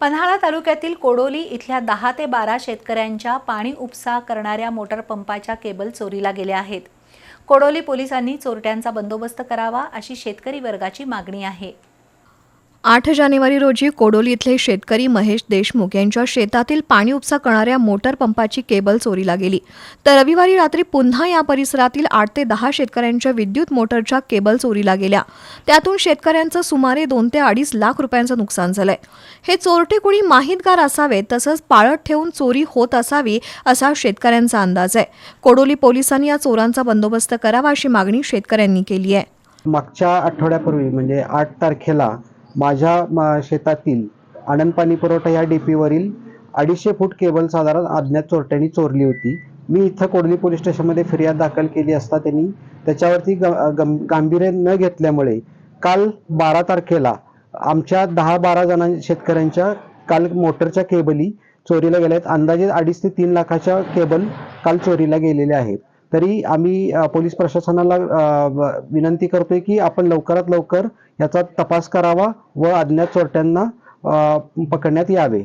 पन्हाळा तालुक्यातील कोडोली इथल्या दहा ते बारा शेतकऱ्यांच्या पाणी उपसा करणाऱ्या मोटर पंपाच्या केबल चोरीला गेल्या आहेत. कोडोली पोलिसांनी चोरट्यांचा बंदोबस्त करावा अशी शेतकरी वर्गाची मागणी आहे. आठ जानेवारी रोजी कोडोली इथले शेतकरी महेश देशमुख यांच्या शेतातील पाणी उपसा करणाऱ्या मोटर पंपाची केबल चोरीला गेली. तर रविवारी रात्री पुन्हा या परिसरातील आठ ते दहा शेतकऱ्यांच्या विद्युत मोटरच्या केबल चोरीला गेल्या. त्यातून शेतकऱ्यांचं सुमारे दोन ते अडीच लाख रुपयांचं नुकसान झालंय. हे चोरटे कुणी माहितगार असावेत तसंच पाळत ठेवून चोरी होत असावी असा शेतकऱ्यांचा अंदाज आहे. कोडोली पोलिसांनी या चोरांचा बंदोबस्त करावा अशी मागणी शेतकऱ्यांनी केली आहे. मागच्या आठवड्यापूर्वी म्हणजे आठ तारखेला माझ्या मा शेतातील आनंद पाणी पुरवठा या डीपीवरील अडीचशे फूट केबल साधारण अज्ञात चोरट्यांनी चोरली होती. मी इथं कोडली पोलीस स्टेशनमध्ये फिर्याद दाखल केली असता त्यांनी त्याच्यावरती ग- गांभीर्य न घेतल्यामुळे काल बारा तारखेला आमच्या दहा बारा जणां शेतकऱ्यांच्या काल मोटरच्या केबली चोरीला गेल्या आहेत. अंदाजे अडीच ते तीन लाखाच्या केबल काल चोरीला गेलेल्या आहेत. तरी आम्ही पोलीस प्रशासनाला विनंती करतोय की आपण लवकरात लवकर याचा तपास करावा व अज्ञात चोरट्यांना पकडण्यात यावे.